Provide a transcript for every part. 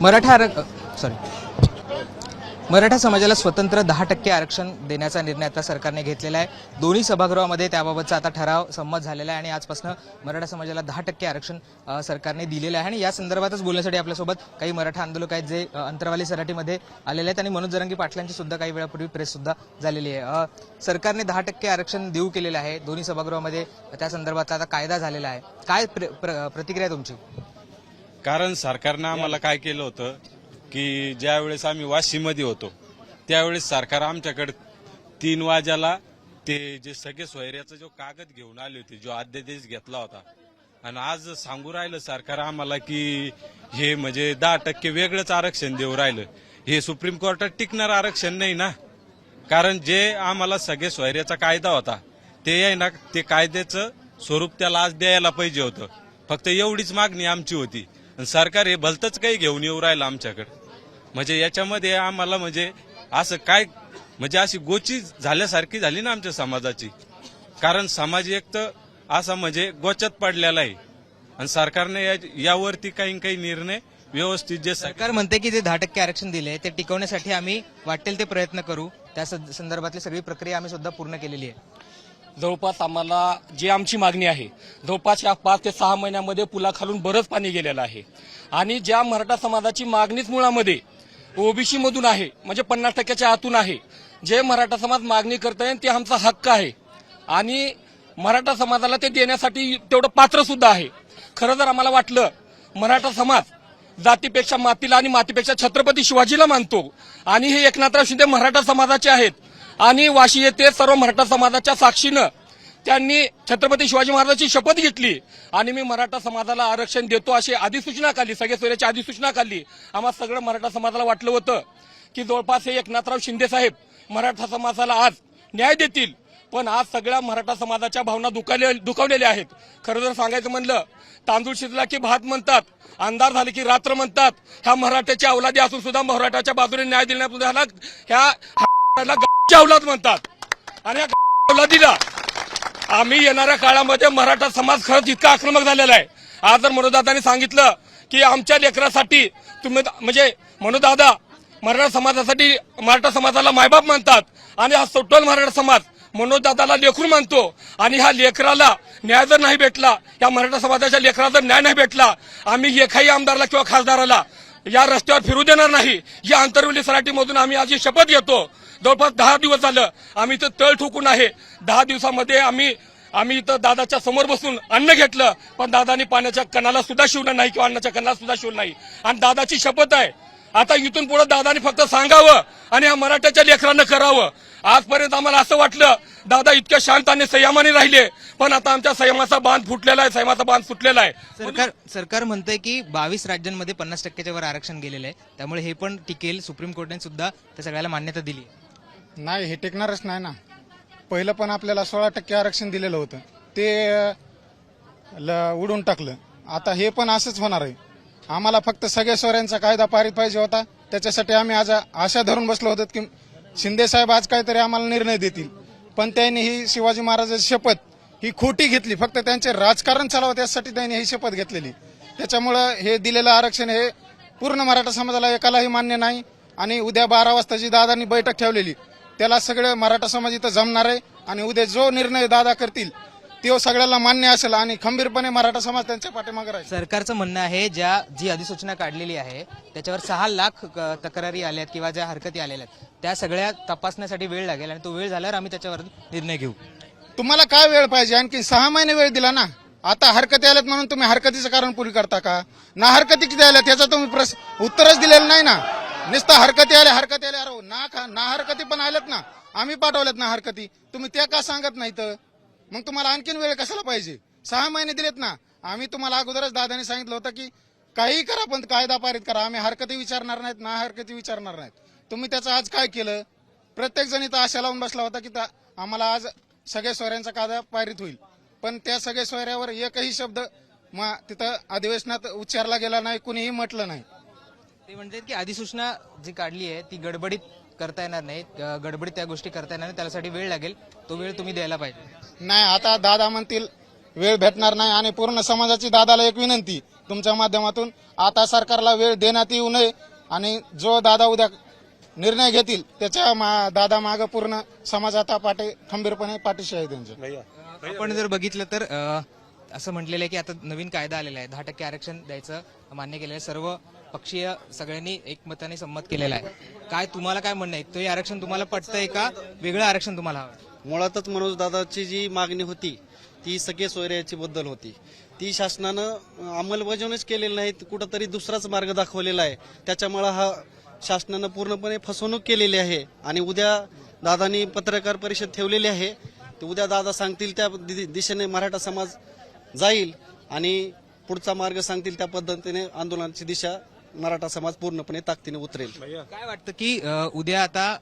Maratha आरक sorry Maratha समाजाला स्वतंत्र दहा टक्के आरक्षण देण्याचा निर्णय आता सरकारने घेतलेला आहे. दोन्ही सभागृहामध्ये त्याबाबतचा आता ठराव संमत झालेला आहे आणि आजपासून मराठा समाजाला दहा टक्के आरक्षण सरकारने दिलेलं आहे. आणि या संदर्भातच बोलण्यासाठी आपल्यासोबत काही मराठा आंदोलक आहेत जे अंतरवाली सराटीमध्ये आलेले आहेत आणि मनोज जरंगी पाटलांची सुद्धा काही वेळापूर्वी प्रेस सुद्धा झालेली आहे. सरकारने दहा टक्के आरक्षण देऊ केलेलं आहे. दोन्ही सभागृहामध्ये त्या संदर्भात आता कायदा झालेला आहे. काय प्र- प्र- प्रतिक्रिया तुमची? कारण सरकारनं आम्हाला काय केलं होतं की ज्यावेळेस आम्ही वाशीमध्ये होतो त्यावेळेस सरकार आमच्याकडे तीन वाजाला ते जे सगळे सोयऱ्याचा जो कागद घेऊन आले होते जो अध्यादेश घेतला होता. आणि आज सांगू राहिलं सरकार आम्हाला की हे म्हणजे दहा टक्के वेगळंच आरक्षण देऊ राहिलं. हे सुप्रीम कोर्टात टिकणार आरक्षण नाही ना. कारण जे आम्हाला सगळे सोयऱ्याचा कायदा होता ते आहे ना ते कायद्याचं स्वरूप त्याला आज द्यायला पाहिजे होतं. फक्त एवढीच मागणी आमची होती. आणि सरकार हे भलतंच काही घेऊन येऊ राहिलं आमच्याकडे. म्हणजे याच्यामध्ये आम्हाला म्हणजे असं काय म्हणजे अशी गोची झाल्यासारखी झाली ना आमच्या समाजाची. कारण समाज एक तर असा म्हणजे गोचत पडलेला आहे. आणि सरकारने या- यावरती काही काही निर्णय व्यवस्थित जे सरकार म्हणते की जे दहा टक्के आरक्षण दिले ते टिकवण्यासाठी आम्ही वाटेल ते प्रयत्न करू. त्या संदर्भातली सगळी प्रक्रिया आम्ही सुद्धा पूर्ण केलेली आहे. जवळपास आम्हाला जी आमची मागणी आहे जवळपास या पाच ते सहा महिन्यामध्ये पुलाखालून बरंच पाणी गेलेलं आहे. आणि ज्या मराठा समाजाची मागणीच मुळामध्ये ओबीसी मधून आहे म्हणजे पन्नास टक्क्याच्या आतून आहे जे मराठा समाज मागणी करत आहे ते आमचा हक्क आहे. आणि मराठा समाजाला ते देण्यासाठी तेवढं पात्र सुद्धा आहे. खरं जर आम्हाला वाटलं मराठा समाज जातीपेक्षा मातीला आणि मातीपेक्षा छत्रपती शिवाजीला मानतो आणि हे एकनाथराव शिंदे मराठा समाजाचे आहेत आणि वाशी येथे सर्व मराठा समाजाच्या साक्षीनं त्यांनी छत्रपती शिवाजी महाराजांची शपथ घेतली. आणि मी मराठा समाजाला आरक्षण देतो अशी अधिसूचना काढली. सगळे सोयऱ्याची अधिसूचना काढली. आम्हा सगळं मराठा समाजाला वाटलं होतं की जवळपास हे एकनाथराव शिंदे साहेब मराठा समाजाला आज न्याय देतील. पण आज सगळ्या मराठा समाजाच्या भावना दुखावले दुखावलेल्या आहेत. खरं जर सांगायचं म्हणलं तांदूळ शिजला की भात म्हणतात अंधार झाले की रात्र म्हणतात ह्या मराठ्याच्या अवलादी असून सुद्धा मराठाच्या बाजूने न्याय दिल्याबद्दल ह्या च्या अवलाद म्हणतात. आणि या अवलादीला आम्ही येणाऱ्या काळामध्ये मराठा समाज खरंच इतका आक्रमक झालेला आहे. आज जर मनोदादांनी सांगितलं की आमच्या लेकरासाठी तुम्ही म्हणजे मनोदादा मराठा समाजासाठी मराठा समाजाला मायबाप मानतात आणि हा सोटोल मराठा समाज मनोजदादाला लेखून मानतो आणि ह्या लेकराला न्याय जर नाही भेटला या मराठा समाजाच्या लेकराला जर न्याय नाही भेटला आम्ही एकाही आमदारला किंवा खासदाराला या रस्त्यावर फिरू देणार नाही. या आंतरवली सराटीमधून आम्ही आज ही शपथ घेतो. जवळपास दहा दिवस झालं. आम्ही इथं तळ ठोकून आहे. दहा दिवसामध्ये आम्ही आम्ही इथं दादाच्या समोर बसून अन्न घेतलं. पण दादानी पाण्याच्या कणाला सुद्धा शिवलं नाही किंवा अन्नाच्या कणाला सुद्धा शिवलं नाही. आणि दादाची शपथ आहे. आता इथून पुढे दादानी फक्त सांगावं आणि या मराठ्याच्या लेकरांना करावं. आजपर्यंत आम्हाला असं वाटलं दादा इतक्या शांत आणि संयमाने राहिले. पण आता आमच्या संयमाचा बांध फुटलेला आहे संयमाचा बांध फुटलेला आहे. सरकार सरकार म्हणतंय की बावीस राज्यांमध्ये पन्नास टक्क्याच्या वर आरक्षण गेलेलं आहे. त्यामुळे हे पण टिकेल. सुप्रीम कोर्टाने सुद्धा त्या सगळ्याला मान्यता दिली नाही हे टेकणारच नाही ना. पहिलं पण आपल्याला सोळा टक्के आरक्षण दिलेलं होतं. ते ल- उडून टाकलं. आता हे पण असंच होणार आहे. आम्हाला फक्त सगळ्या सोऱ्यांचा कायदा पारित पाहिजे होता. त्याच्यासाठी आम्ही आज आशा धरून बसलो होतो की शिंदे साहेब आज काहीतरी आम्हाला निर्णय देतील. पण त्यांनी ही शिवाजी महाराजांची शपथ ही खोटी घेतली. फक्त त्यांचे राजकारण चालावं त्यासाठी त्यांनी ही शपथ घेतलेली. त्याच्यामुळं हे दिलेलं आरक्षण हे पूर्ण मराठा समाजाला एकालाही मान्य नाही. आणि उद्या बारा वाजता जी दादांनी बैठक ठेवलेली त्याला सगळं मराठा समाज इथं जमणार आहे आणि उद्या जो निर्णय दादा करतील तो सगळ्याला मान्य असेल आणि खंबीरपणे मराठा समाज त्यांच्या पाठीमागे राहील. सरकारचं म्हणणं आहे ज्या जी अधिसूचना काढलेली आहे त्याच्यावर सहा लाख तक्रारी आल्यात किंवा ज्या हरकती आलेल्या आहेत त्या सगळ्या तपासण्यासाठी वेळ लागेल आणि तो वेळ झाल्यावर आम्ही त्याच्यावर निर्णय घेऊ. तुम्हाला काय वेळ पाहिजे? आणखी सहा महिने वेळ दिला ना? आता हरकती आल्यात म्हणून तुम्ही हरकतीचं कारण पुरी करता का? ना हरकती किती आल्या त्याचं तुम्ही प्रस उत्तरच दिलेलं नाही ना? नुसतं हरकती आल्या हरकती आल्या. अरे हो, ना खा ना हरकती पण आल्यात ना. आम्ही पाठवल्यात ना हरकती. तुम्ही त्या का सांगत नाही तर मग तुम्हाला आणखीन वेळ कशाला पाहिजे? सहा महिने दिलेत ना. आम्ही तुम्हाला अगोदरच दादाने सांगितलं होतं की काही करा पण कायदा पारित करा. आम्ही हरकती विचारणार नाहीत ना हरकती विचारणार नाहीत. तुम्ही त्याचं आज काय केलं? प्रत्येक जण इथं आशा लावून बसला होता की आम्हाला आज सगळ्या सोयऱ्यांचा कायदा पारित होईल. पण त्या सगळ्या सोयऱ्यावर एकही शब्द मग तिथं अधिवेशनात उच्चारला गेला नाही कुणीही म्हटलं नाही. ते म्हणतात की अधिसूचना जी काढली आहे ती गडबडीत करता येणार नाही. गडबडीत त्या गोष्टी करता येणार नाही. त्यासाठी वेळ लागेल. तो वेळ तुम्ही द्यायला पाहिजे. नाही आता दादा म्हणतील वेळ भेटणार नाही आणि पूर्ण समाजाची दादाला एक विनंती तुमच्या माध्यमातून आता सरकारला वेळ देण्यात येऊ नये आणि जो दादा उद्या निर्णय घेतील त्याच्या मा- दादा माग पूर्ण समाज आता पाठी खंबीरपणे पाठीशी आहे त्यांच्या आपण जर बघितलं तर असं म्हटलेलं आहे की आता नवीन कायदा आलेला आहे. दहा टक्के आरक्षण द्यायचं मान्य केलेलं आहे. सर्व पक्षीय सगळ्यांनी एकमताने संमत केलेला आहे. काय तुम्हाला काय म्हणणं आहे? ते आरक्षण तुम्हाला पटतंय का? वेगळं आरक्षण तुम्हाला हवं? मुळातच मनोज दादाची जी मागणी होती ती सगळे सोयऱ्याची बद्दल होती. ती शासनानं अंमलबजावणीच केलेली नाही कुठंतरी दुसराच मार्ग दाखवलेला आहे. त्याच्यामुळं हा शासनानं पूर्णपणे फसवणूक केलेली आहे आणि उद्या दादानी पत्रकार परिषद ठेवलेली आहे. ते उद्या दादा सांगतील त्या दि- दिशेने मराठा समाज जाईल आणि पुढचा मार्ग सांगतील त्या पद्धतीने आंदोलनाची दिशा मराठा समाज पूर्णपणे ताकदीने उतरेल. काय वाटतं की अ, उद्या आता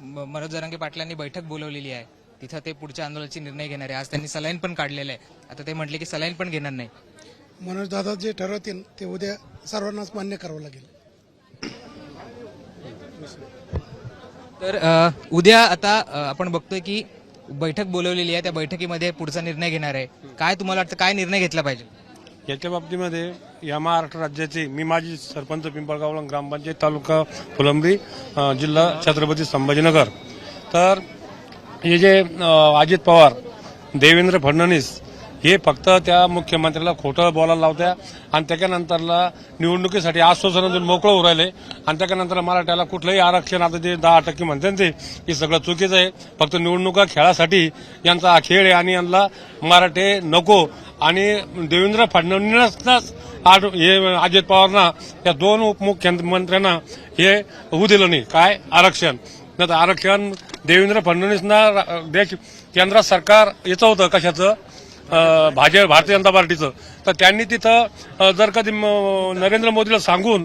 म- मनोज जरांगे पाटलांनी बैठक बोलवलेली आहे. तिथं ते पुढच्या आंदोलनाचे निर्णय घेणार. आहे आज त्यांनी सलाईन पण काढलेलं आहे. आता ते म्हटले की सलाईन पण घेणार नाही. मनोज दादा जे ठरवतील ते उद्या सर्वांनाच मान्य करावं लागेल. तर अ, उद्या आता अ, आपण बघतोय की बैठक बोलवलेली आहे. त्या बैठकीमध्ये पुढचा निर्णय घेणार आहे. काय तुम्हाला वाटतं काय निर्णय घेतला पाहिजे? याच्या बाबतीमध्ये या महाराष्ट्र राज्याचे मी माजी सरपंच पिंपळगावला ग्रामपंचायत तालुका फुलंब्री जिल्हा छत्रपती संभाजीनगर. तर हे जे अजित पवार देवेंद्र फडणवीस हे फक्त त्या मुख्यमंत्र्याला खोटं बोलायला लावत्या आणि त्याच्यानंतरला निवडणुकीसाठी आश्वासन देऊन मोकळं होऊ राहिले आणि त्याच्यानंतर मराठ्याला कुठलंही आरक्षण आता जे दहा टक्के म्हणते ते हे सगळं चुकीचं आहे. फक्त निवडणुका खेळासाठी यांचा हा खेळ आहे आणि यांना मराठे नको आणि देवेंद्र फडणवीसनाच हे अजित पवारना या दोन उपमुख्यमंत्र्यांना हे होऊ दिलं नाही. काय? आरक्षण. नाही तर आरक्षण देवेंद्र फडणवीसना रा- देश केंद्र सरकार याचं होतं कशाचं? भाजप भारतीय जनता पार्टीचं. तर त्यांनी तिथं जर कधी म- नरेंद्र मोदीला सांगून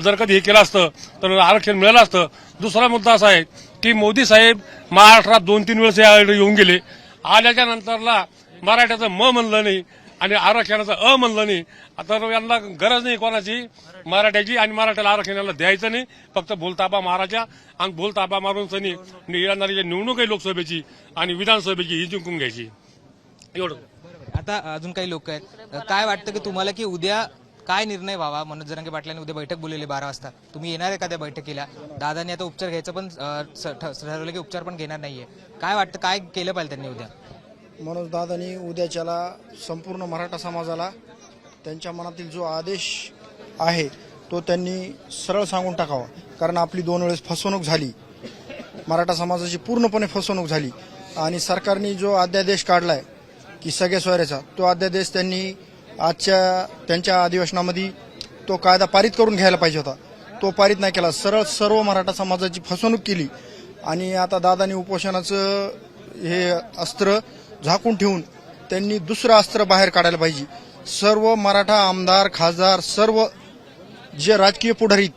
जर कधी हे केलं असतं तर आरक्षण मिळालं असतं. दुसरा मुद्दा असा आहे की मोदी साहेब महाराष्ट्रात दोन तीन वेळेस या येऊन गेले. आल्याच्या नंतरला मराठ्याचं म म्हणलं नाही आणि आरक्षणाचं अ म्हणलं नाही. आता यांना गरज नाही कोणाची. मराठ्याची आणि मराठ्याला आरक्षणाला द्यायचं नाही. फक्त भूलतापा मारायच्या आणि बोलताबा मारून सनी येणारी निवडणूक आहे लोकसभेची आणि विधानसभेची ही जिंकून घ्यायची. एवढं. आता अजून काही लोक आहेत. काय वाटतं की तुम्हाला की उद्या काय निर्णय व्हावा? मनोज जरांगे पाटलांनी उद्या बैठक बोललेली बारा वाजता. तुम्ही येणार आहे का त्या बैठकीला? दादांनी आता उपचार घ्यायचं पण ठरवलं की उपचार पण घेणार नाहीये. काय वाटतं? काय केलं पाहिजे त्यांनी उद्या? मनोज दादानी उद्याच्याला संपूर्ण मराठा समाजाला त्यांच्या मनातील जो आदेश आहे तो त्यांनी सरळ सांगून टाकावा. कारण आपली दोन वेळेस फसवणूक झाली. मराठा समाजाची पूर्णपणे फसवणूक झाली. आणि सरकारने जो अध्यादेश काढलाय की सगळ्या सोयऱ्याचा तो अध्यादेश त्यांनी आजच्या त्यांच्या अधिवेशनामध्ये तो कायदा पारित करून घ्यायला पाहिजे होता. तो पारित नाही केला. सरळ सर्व मराठा समाजाची फसवणूक केली. आणि आता दादानी उपोषणाचं हे अस्त्र झाकून ठेवून त्यांनी दुसरं अस्त्र बाहेर काढायला पाहिजे. सर्व मराठा आमदार खासदार सर्व जे राजकीय पुढारीत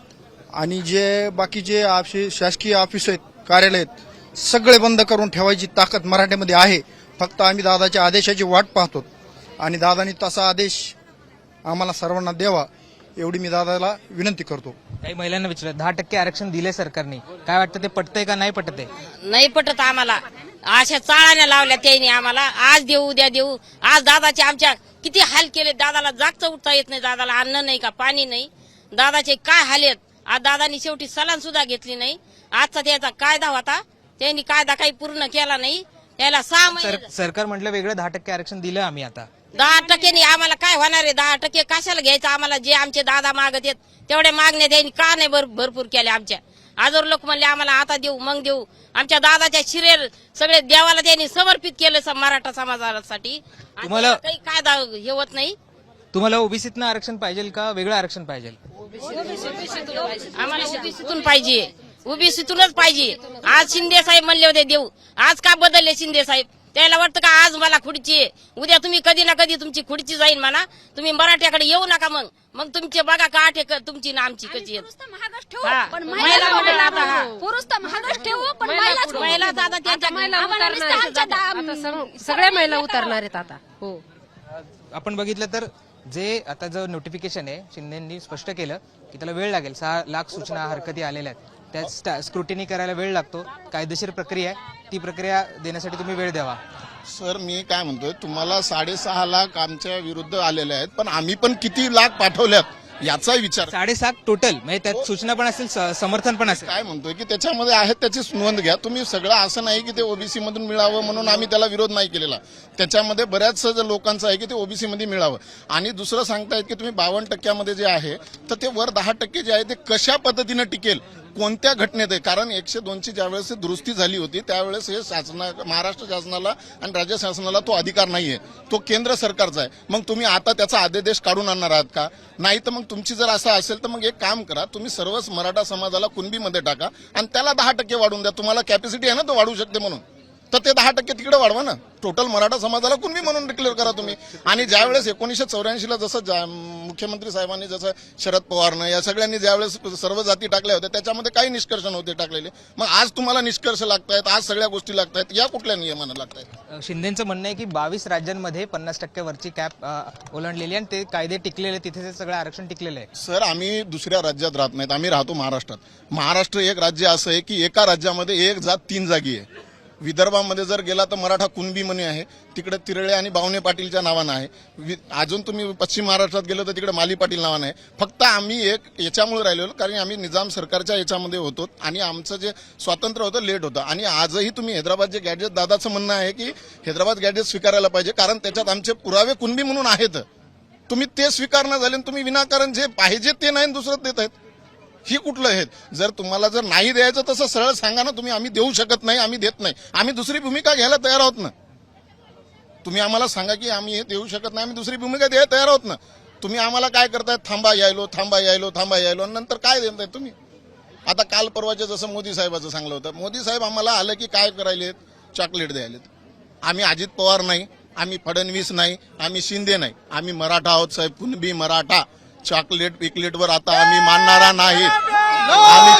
आणि जे बाकीचे आपसे शासकीय ऑफिस आहेत कार्यालय आहेत सगळे बंद करून ठेवायची ताकद मराठ्यामध्ये आहे. फक्त आम्ही दादाच्या आदेशाची वाट पाहतो आणि दादानी तसा आदेश आम्हाला सर्वांना द्यावा एवढी मी दादाला विनंती करतो. काही महिलांना विचारलं दहा टक्के आरक्षण दिले सरकारने. काय वाटतं ते पटतंय का नाही पटतंय? नाही पटत आम्हाला. अशा चाळाने लावल्या त्यांनी आम्हाला. आज देऊ उद्या देऊ. आज दादाचे आमच्या किती हाल केले दादाला जागचं उठता येत नाही दादाला अन्न नाही का पाणी नाही. दादाचे काय हाल आहेत? आज दादानी शेवटी सलान सुद्धा घेतली नाही. आजचा त्याचा कायदा होता. त्यांनी कायदा काही पूर्ण केला नाही. त्याला सहा महिने सर- सरकार म्हटलं वेगळं दहा टक्के आरक्षण दिलं आम्ही आता. दहा टक्क्यांनी आम्हाला काय होणार आहे? दहा टक्के कशाला घ्यायचं? आम्हाला जे आमचे दादा मागत आहेत तेवढ्या मागण्या त्यांनी का नाही भर- भरपूर केल्या आमच्या? आजवर लोक म्हणले आम्हाला आता देऊ मग देऊ. आमच्या दादाच्या शिरेर सगळे देवाला त्यांनी समर्पित केलं मराठा समाजासाठी. तुम्हाला- काही कायदा हे होत नाही. तुम्हाला ओबीसीतनं आरक्षण पाहिजे का? वेगळं आरक्षण पाहिजे आम्हाला ओबीसीतून पाहिजे. ओबीसीतूनच पाहिजे. आज शिंदे साहेब म्हणले होते देऊ. आज का बदलले शिंदे साहेब? त्याला वाटतं का आज मला खुर्ची आहे. उद्या तुम्ही कधी ना कधी तुमची खुर्ची जाईल म्हणा. तुम्ही मराठ्याकडे येऊ नका मग. मग तुमचे बघा का आठे क- तुमची ना आमची कशी आहेत. पुरुष तर महागच ठेवू. हा. पण महिला हा. सगळ्या महिला उतरणार आहेत आता. हो. आपण बघितलं तर जे आता जो नोटिफिकेशन आहे शिंदेनी स्पष्ट केलं की त्याला वेळ लागेल. सहा लाख सूचना हरकती आलेल्या आहेत. त्या स्क्रुटिनी करायला वेळ लागतो. कायदेशीर प्रक्रिया आहे. ती प्रक्रिया देण्यासाठी तुम्ही वेळ द्यावा. सर मी काय म्हणतोय तुम्हाला साडेसहा लाख आमच्या विरुद्ध आलेले आहेत पण आम्ही पण किती लाख पाठवल्यात याचा विचार. साडेसात टोटल म्हणजे त्यात सूचना पण असेल स- समर्थन पण असेल. काय म्हणतोय की त्याच्यामध्ये आहेत त्याची नोंद घ्या. तुम्ही सगळं असं नाही की ते ओबीसी मधून मिळावं म्हणून आम्ही त्याला विरोध नाही केलेला. त्याच्यामध्ये बऱ्याच जे लोकांचं आहे की ते ओबीसी मध्ये मिळावं. आणि दुसरं सांगतायत की तुम्ही बावन्न टक्क्यामध्ये जे आहे तर ते वर दहा टक्के जे आहे ते कशा पद्धतीनं टिकेल? कोणत्या घटनेत आहे? कारण एकशे दोनची ज्यावेळेस दुरुस्ती झाली होती त्यावेळेस हे शासना महाराष्ट्र शासनाला आणि राज्य शासनाला तो अधिकार नाहीये. तो केंद्र सरकारचा आहे. मग तुम्ही आता त्याचा आदेश काढून आणणार आहात का? नाही तर मग तुमची जर असं असेल तर मग एक काम करा तुम्ही सर्वच मराठा समाजाला कुणबीमध्ये टाका आणि त्याला दहा टक्के वाढून द्या. तुम्हाला कॅपॅसिटी आहे ना तो वाढू शकते म्हणून. तर ते दहा टक्के तिकडे वाढवा ना. टोटल मराठा समाजाला कुणबी म्हणून डिक्लेअर करा तुम्ही. आणि ज्यावेळेस एकोणीसशे चौऱ्याऐंशीला जसं मुख्यमंत्री साहेबांनी जसं शरद पवारनं या सगळ्यांनी ज्यावेळेस सर्व जाती टाकल्या होत्या त्याच्यामध्ये काही निष्कर्ष नव्हते टाकलेले. मग आज तुम्हाला निष्कर्ष लागतायत आज सगळ्या गोष्टी लागतायत या कुठल्या नियमानं लागतायत? शिंदेचं म्हणणं आहे की बावीस राज्यांमध्ये पन्नास टक्क्यावरची कॅप ओलांडलेली आणि ते कायदे टिकलेले तिथे ते सगळं आरक्षण टिकलेलं आहे. सर आम्ही दुसऱ्या राज्यात राहत नाहीत आम्ही राहतो महाराष्ट्रात. महाराष्ट्र एक राज्य असं आहे की एका राज्यामध्ये एक जात तीन जागी आहे. विदर्भामध्ये जर गेला तर मराठा कुणबी म्हणे आहे. तिकडे तिरळे आणि बावणे पाटीलच्या नावानं आहे. वि- अजून तुम्ही पश्चिम महाराष्ट्रात गेलो तर तिकडे माली पाटील नावानं आहे. फक्त आम्ही एक याच्यामुळे राहिलेलो कारण आम्ही निजाम सरकारच्या याच्यामध्ये होतो आणि आमचं जे स्वातंत्र्य होतं लेट होतं. आणि आजही तुम्ही हैदराबाद जे गॅजेट दादाचं म्हणणं आहे की हैदराबाद गॅजेट स्वीकारायला पाहिजे कारण त्याच्यात आमचे पुरावे कुणबी म्हणून आहेत. तुम्ही ते स्वीकारणं झाले आणि तुम्ही विनाकारण जे पाहिजे ते नाही दुसरं देत आहेत. ही कुठलं आहेत जर तुम्हाला जर नाही द्यायचं तसं सरळ सांगा ना तुम्ही आम्ही देऊ शकत नाही आम्ही देत नाही. आम्ही दुसरी भूमिका घ्यायला तयार आहोत ना. तुम्ही आम्हाला सांगा की आम्ही हे देऊ शकत नाही आम्ही दुसरी भूमिका द्यायला तयार आहोत ना. तुम्ही आम्हाला काय करताय? थांबा यायलो थांबा यायलो थांबा यायलो. आणि नंतर काय देताय तुम्ही? आता काल परवाच्या जसं मोदी साहेबाचं सांगलं होतं. मोदी साहेब आम्हाला आलं की काय करायलेत? चॉकलेट द्यायलेत. आम्ही अजित पवार नाही आम्ही फडणवीस नाही आम्ही शिंदे नाही आम्ही मराठा आहोत साहेब. कुणबी मराठा. चॉकलेट पिकलेटवर आता आम्ही मानणारा नाहीत आम्ही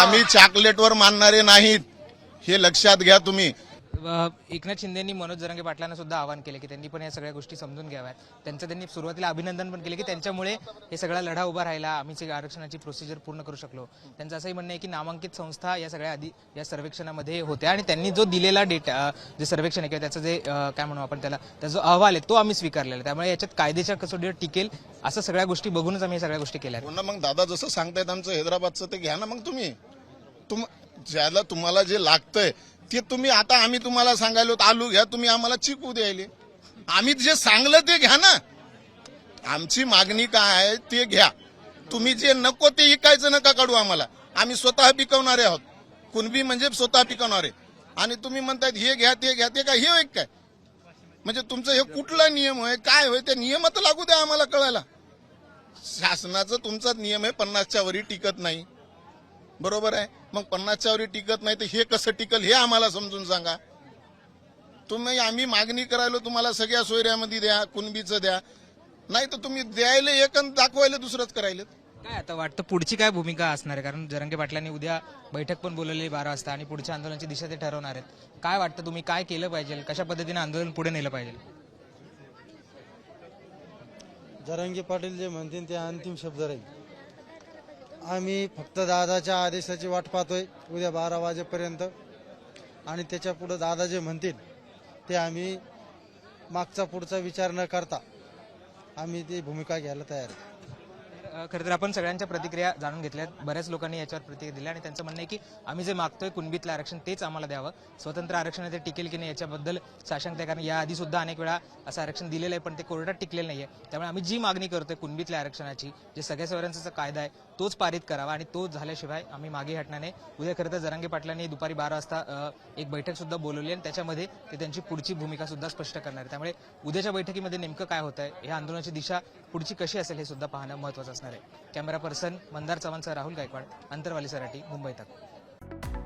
आम्ही चॉकलेटवर मानणारे नाहीत. हे लक्षात घ्या तुम्ही. एकनाथ शिंदेंनी मनोज जरंगे पाटलांना सुद्धा आवाहन केले की त्यांनी पण या सगळ्या गोष्टी समजून घ्याव्यात. त्यांचं त्यांनी सुरुवातीला अभिनंदन पण केले की त्यांच्यामुळे हे सगळा लढा उभा राहिला आम्ही आरक्षणाची प्रोसिजर पूर्ण करू शकलो. त्यांचं असंही म्हणणं आहे की नामांकित संस्था या सगळ्या आधी या सर्वेक्षणामध्ये होत्या आणि त्यांनी जो दिलेला डेटा जे सर्वेक्षण आहे किंवा त्याचं जे काय म्हणू आपण त्याला त्याचा जो अहवाल आहे तो आम्ही स्वीकारलेला त्यामुळे याच्यात कायदेच्या कसोटीवर टिकेल असं सगळ्या गोष्टी बघूनच आम्ही सगळ्या गोष्टी केल्या आहेत. हो मग दादा जसं सांगतायत आमचं हैदराबादचं ते घ्या ना मग तुम्ही. तुम ज्याला तुम्हाला जे लागतंय ते तुम्ही आता आम्ही तुम्हाला सांगायलो आलू घ्या तुम्ही आम्हाला चिकू द्यायले. आम्ही जे सांगलं ते घ्या ना. आमची मागणी काय आहे ते घ्या. तुम्ही जे नको ते इकायचं नका काढू आम्हाला. आम्ही स्वतः पिकवणारे आहोत. कुणबी म्हणजे स्वतः पिकवणारे. आणि तुम्ही म्हणतात हे घ्या ते घ्या ते काय हे एक काय? म्हणजे तुमचं हे कुठला नियम आहे? काय होय त्या नियमात लागू द्या आम्हाला कळायला. शासनाचं तुमचा नियम आहे पन्नासच्या वरी टिकत नाही. बरोबर आहे? मग पन्नासच्या वरी टिकत नाही तर हे कसं टिकल हे आम्हाला समजून सांगा. तुम्ही आम्ही मागणी करायला तुम्हाला सगळ्या सोयऱ्यामध्ये द्या कुणबीचं द्या. नाही तर तुम्ही द्यायला एक आणि दाखवायला दुसरंच करायला काय आता वाटतं पुढची काय भूमिका असणार आहे? कारण जरंगे पाटलांनी उद्या बैठक पण बोलवली बारा वाजता आणि पुढच्या आंदोलनाची दिशा ते ठरवणार आहेत. काय वाटतं तुम्ही काय केलं पाहिजे? कशा पद्धतीने आंदोलन पुढे नेलं पाहिजे? जरांगे पाटील जे म्हणतील ते अंतिम शब्द राहील. आम्ही फक्त दादाच्या आदेशाची वाट पाहतोय उद्या बारा वाजेपर्यंत. आणि त्याच्या पुढे दादा जे म्हणतील ते आम्ही मागचा पुढचा विचार न करता आम्ही ती भूमिका घ्यायला तयार आहे. खरं तर आपण सगळ्यांच्या प्रतिक्रिया जाणून घेतल्यात. बऱ्याच लोकांनी याच्यावर प्रतिक्रिया दिल्या आणि त्यांचं म्हणणं आहे की आम्ही जे मागतोय कुणबीतलं आरक्षण तेच आम्हाला द्यावं. स्वतंत्र आरक्षण ते टिकेल की नाही याच्याबद्दल साशंक आहे कारण याआधी सुद्धा अनेक वेळा असं आरक्षण दिलेलं आहे पण ते कोर्टात टिकलेलं आहे त्यामुळे आम्ही जी मागणी करतोय कुणबीतल्या आरक्षणाची जे सगळ्या सोयऱ्यांचा कायदा आहे तोच पारित करावा आणि तो झाल्याशिवाय आम्ही मागे हटणार नाही. उद्या खरं तर जरांगे पाटलांनी दुपारी बारा वाजता एक बैठक सुद्धा बोलवली आणि त्याच्यामध्ये ते त्यांची पुढची भूमिका सुद्धा स्पष्ट करणार आहे त्यामुळे उद्याच्या बैठकीमध्ये नेमकं काय होत आहे या आंदोलनाची दिशा पुढची कशी असेल हे सुद्धा पाहणं महत्वाचं असणार आहे. कॅमेरा पर्सन मंदार चव्हाणसह राहुल गायकवाड अंतरवाली सराठी मुंबई तक.